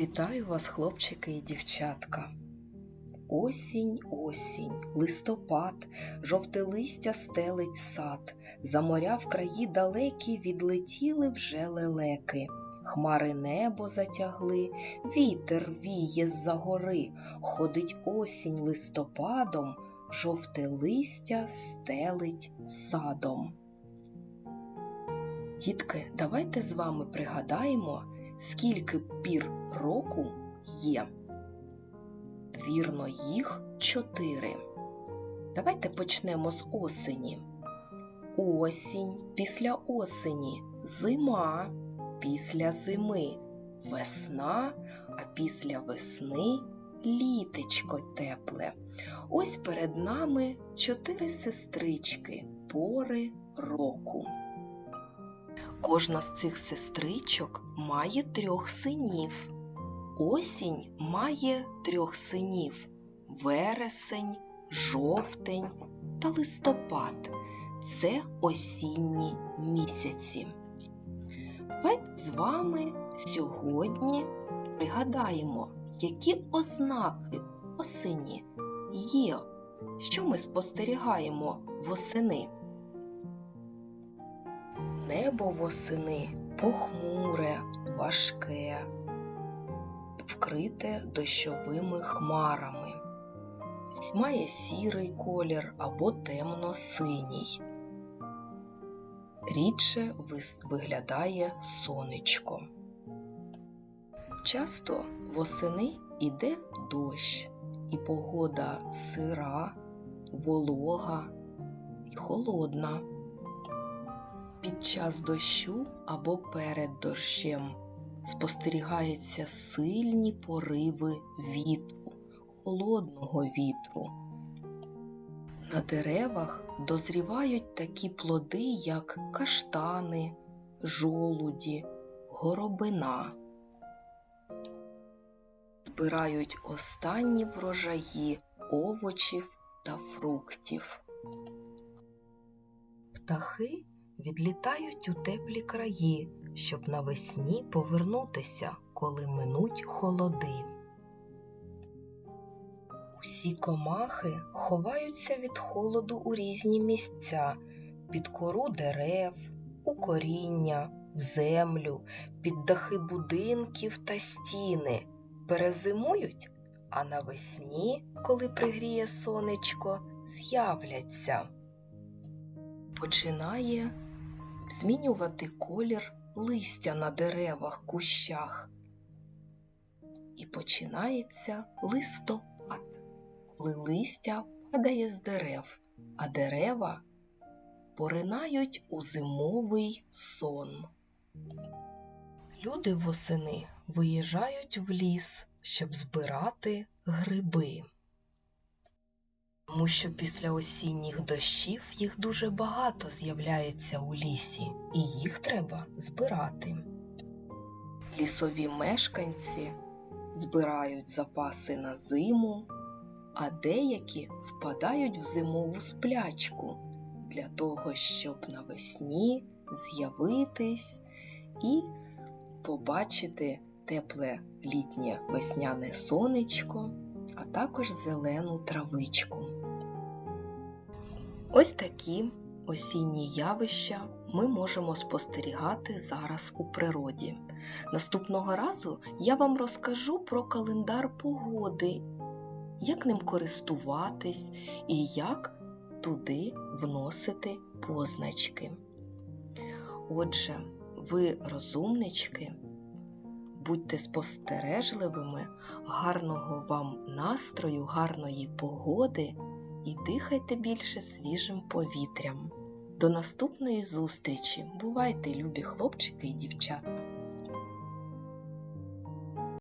Вітаю вас, хлопчики і дівчатка. Осінь, осінь, листопад, жовте листя стелить сад, за моря в краї далекі відлетіли вже лелеки. Хмари небо затягли, вітер віє з-за гори, ходить осінь листопадом, жовте листя стелить садом. Дітки, давайте з вами пригадаємо, скільки пір року є. Вірно, їх чотири. Давайте почнемо з осені. Осінь після осені, зима після зими, весна, а після весни літечко тепле. Ось перед нами чотири сестрички пори року. Кожна з цих сестричок має трьох синів. Осінь має трьох синів вересень, жовтень та листопад. Це осінні місяці. Давай з вами сьогодні пригадаємо, які ознаки осені є, що ми спостерігаємо восени. Небо восени похмуре, важке, вкрите дощовими хмарами. Має сірий колір або темно-синій. Рідше виглядає сонечко. Часто восени іде дощ, і погода сира, волога і холодна. Під час дощу або перед дощем спостерігаються сильні пориви вітру, холодного вітру. На деревах дозрівають такі плоди, як каштани, жолуді, горобина. Збирають останні врожаї овочів та фруктів. Птахи відлітають у теплі краї, щоб навесні повернутися, коли минуть холоди. Усі комахи ховаються від холоду у різні місця під кору дерев, у коріння, в землю, під дахи будинків та стіни. Перезимують, а навесні, коли пригріє сонечко, з'являться. Починає змінювати колір листя на деревах, кущах. І починається листопад, коли листя падає з дерев, а дерева поринають у зимовий сон. Люди восени виїжджають в ліс, щоб збирати гриби. Тому що після осінніх дощів їх дуже багато з'являється у лісі, і їх треба збирати. Лісові мешканці збирають запаси на зиму, а деякі впадають в зимову сплячку для того, щоб навесні з'явитись і побачити тепле літнє весняне сонечко, а також зелену травичку. Ось такі осінні явища ми можемо спостерігати зараз у природі. Наступного разу я вам розкажу про календар погоди, як ним користуватись і як туди вносити позначки. Отже, ви розумнички, будьте спостережливими, гарного вам настрою, гарної погоди і дихайте більше свіжим повітрям. До наступної зустрічі! Бувайте, любі хлопчики і дівчата!